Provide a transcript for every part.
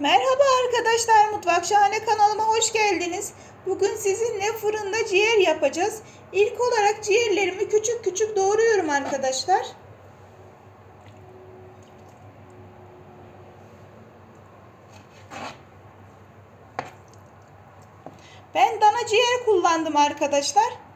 Merhaba arkadaşlar, Mutfak Şahane kanalıma hoş geldiniz. Bugün sizinle fırında ciğer yapacağız. İlk olarak ciğerlerimi küçük küçük doğruyorum arkadaşlar. Ben dana ciğer kullandım arkadaşlar.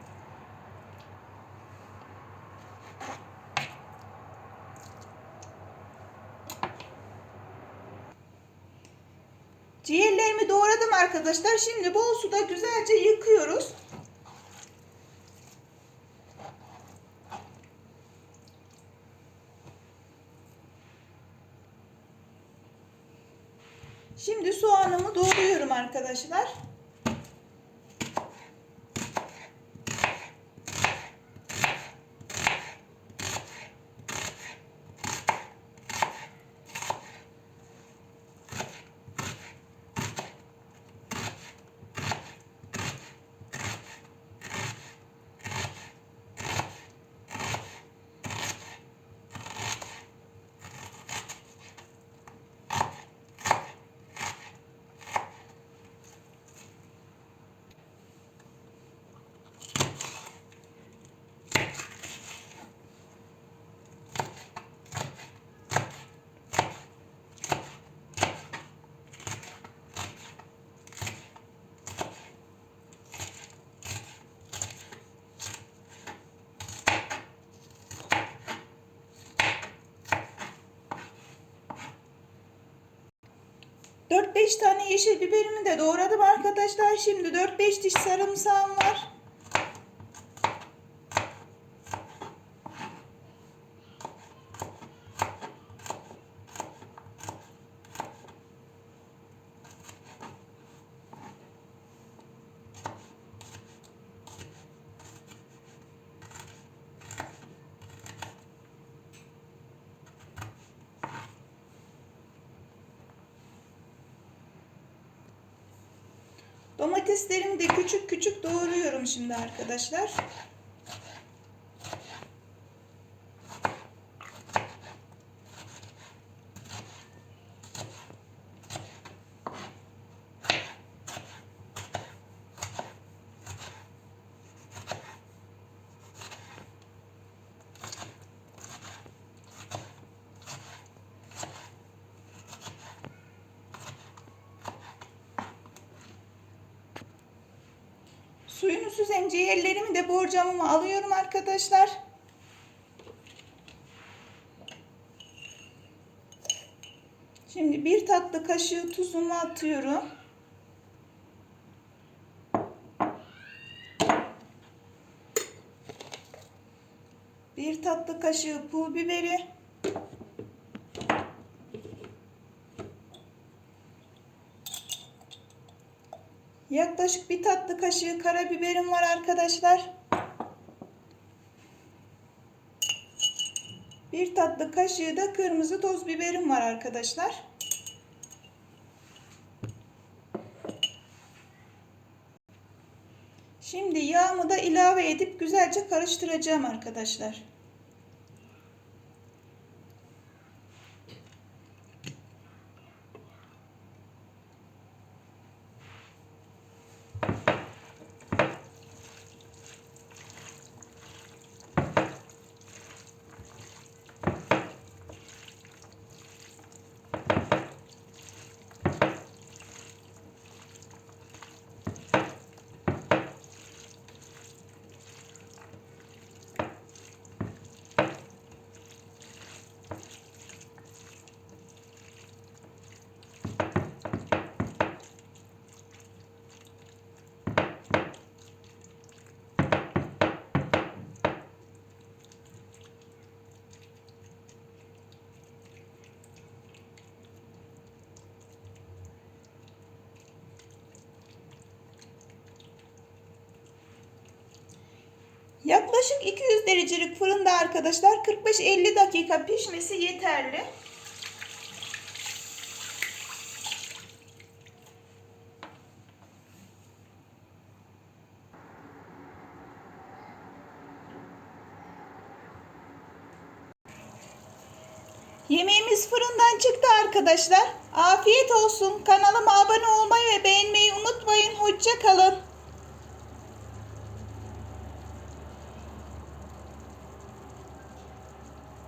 Ciğerlerimi doğradım arkadaşlar. Şimdi bol suda güzelce yıkıyoruz. Şimdi soğanımı doğruyorum arkadaşlar. Dört beş tane yeşil biberimi de doğradım arkadaşlar. Şimdi 4-5 diş sarımsağım var. Domateslerimi de küçük küçük doğruyorum şimdi arkadaşlar. Suyunu süzen ciğerlerimi de borcamıma alıyorum arkadaşlar. Şimdi bir tatlı kaşığı tuzumu atıyorum. Bir tatlı kaşığı pul biberi. Yaklaşık bir tatlı kaşığı karabiberim var arkadaşlar. Bir tatlı kaşığı da kırmızı toz biberim var arkadaşlar. Şimdi yağımı da ilave edip güzelce karıştıracağım arkadaşlar. Yaklaşık 200 derecelik fırında arkadaşlar 45-50 dakika pişmesi yeterli. Yemeğimiz fırından çıktı arkadaşlar. Afiyet olsun. Kanalıma abone olmayı